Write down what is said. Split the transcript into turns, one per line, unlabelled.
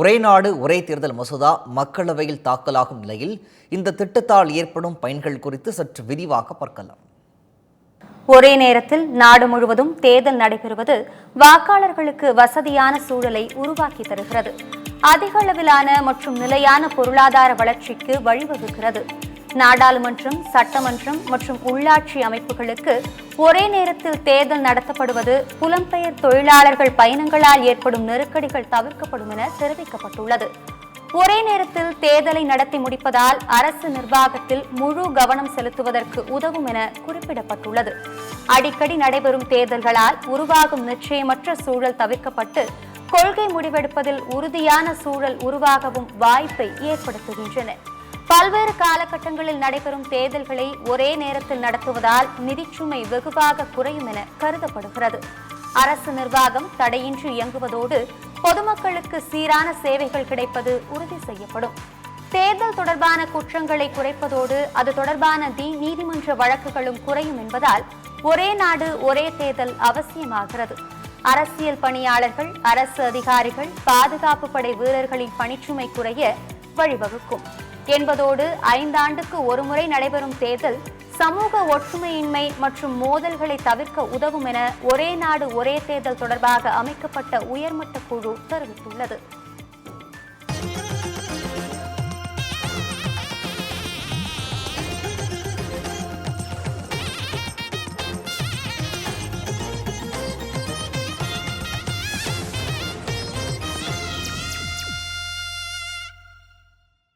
ஒரே நாடு ஒரே தேர்தல் மசோதா மக்களவையில் தாக்கலாகும் நிலையில் இந்த திட்டத்தால் ஏற்படும் பயன்கள் குறித்து சற்று விரிவாக பார்க்கலாம்.
ஒரே நேரத்தில் நாடு முழுவதும் தேர்தல் நடைபெறுவது வாக்காளர்களுக்கு வசதியான சூழலை உருவாக்கி தருகிறது. அதிக அளவிலான மற்றும் நிலையான பொருளாதார வளர்ச்சிக்கு வழிவகுக்கிறது. நாடாளுமன்றம் சட்டமன்றம் மற்றும் உள்ளாட்சி அமைப்புகளுக்கு ஒரே நேரத்தில் தேர்தல் நடத்தப்படுவது புலம்பெயர் தொழிலாளர்கள் பயணங்களால் ஏற்படும் நெருக்கடிகள் தவிர்க்கப்படும் என தெரிவிக்கப்பட்டுள்ளது. ஒரே நேரத்தில் தேர்தலை நடத்தி முடிப்பதால் அரசு நிர்வாகத்தில் முழு கவனம் செலுத்துவதற்கு உதவும் என குறிப்பிடப்பட்டுள்ளது. அடிக்கடி நடைபெறும் தேர்தல்களால் உருவாகும் நிச்சயமற்ற சூழல் தவிர்க்கப்பட்டு கொள்கை முடிவெடுப்பதில் உறுதியான சூழல் உருவாகவும் வாய்ப்பை ஏற்படுத்துகின்றன. பல்வேறு காலகட்டங்களில் நடைபெறும் தேர்தல்களை ஒரே நேரத்தில் நடத்துவதால் நிதிச்சுமை வெகுவாக குறையும் என கருதப்படுகிறது. அரசு நிர்வாகம் தடையின்றி இயங்குவதோடு பொதுமக்களுக்கு சீரான சேவைகள் கிடைப்பது உறுதி செய்யப்படும். தேர்தல் தொடர்பான குற்றங்களை குறைப்பதோடு அது தொடர்பான தி நீதிமன்ற வழக்குகளும் குறையும் என்பதால் ஒரே நாடு ஒரே தேர்தல் அவசியமாகிறது. அரசியல் பணியாளர்கள் அரசு அதிகாரிகள் பாதுகாப்பு படை வீரர்களின் பணிச்சுமை குறைய வழிவகுக்கும். என்பதோடு ஐந்தாண்டுக்கு ஒருமுறை நடைபெறும் தேர்தல் சமூக ஒற்றுமையின்மை மற்றும் மோதல்களை தவிர்க்க உதவும் என ஒரே நாடு ஒரே தேர்தல் தொடர்பாக அமைக்கப்பட்ட உயர்மட்ட குழு தெரிவித்துள்ளது.